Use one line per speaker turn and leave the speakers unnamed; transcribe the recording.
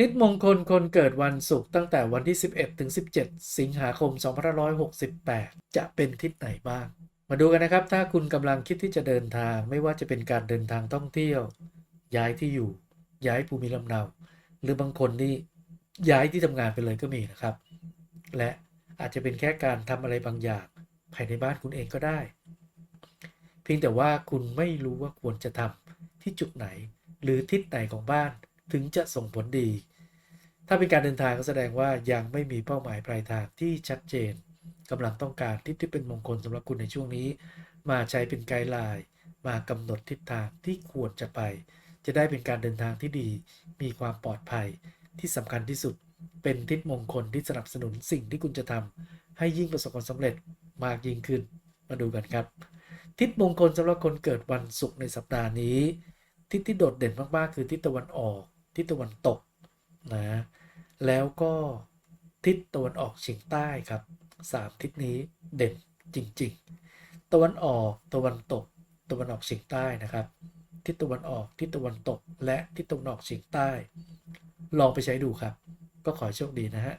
ทิศมงคลคนเกิดวันศุกร์ตั้งแต่วันที่ 11 ถึง 17 สิงหาคม 2568 จะเป็นทิศไหนบ้าง มาดูกันนะครับ ถ้าคุณกำลังคิดที่จะเดินทาง ไม่ว่าจะเป็นการเดินทางท่องเที่ยว ย้ายที่อยู่ ย้ายภูมิลำเนา หรือบางคนนี่ย้ายที่ทำงานไปเลยก็มีนะครับ และอาจจะเป็นแค่การทำอะไรบางอย่างภายในบ้านคุณเองก็ได้ เพียงแต่ว่าคุณไม่รู้ว่าควรจะทำที่จุดไหน หรือทิศไหนของบ้าน ถึงจะส่งผลดี ถ้าเป็นการเดินทางก็แสดงว่ายังไม่มีเป้าหมายปลายทางที่ชัดเจนกำลังต้องการทิศที่เป็นมงคลสำหรับคุณในช่วงนี้ มาใช้เป็นไกด์ไลน์มากำหนดทิศทางที่ควรจะไป จะได้เป็นการเดินทางที่ดี มีความปลอดภัยที่สำคัญที่สุด เป็นทิศมงคลที่สนับสนุนสิ่งที่คุณจะทำให้ยิ่งประสบความสำเร็จมากยิ่งขึ้น มาดูกันครับ ทิศมงคลสำหรับคนเกิดวันศุกร์ในสัปดาห์นี้ ทิศที่โดดเด่นมากๆ คือทิศตะวันออก ทิศตะวันตกนะแล้วก็ทิศตะวันออกเฉียงใต้ครับสามทิศนี้เด่นจริง ๆ ตะวันออกตะวันตก ตะวันออกเฉียงใต้นะครับ ทิศตะวันออกทิศตะวันตก และทิศตะวันออกเฉียงใต้ ลองไปใช้ดูครับ ก็ขอโชคดีนะฮะ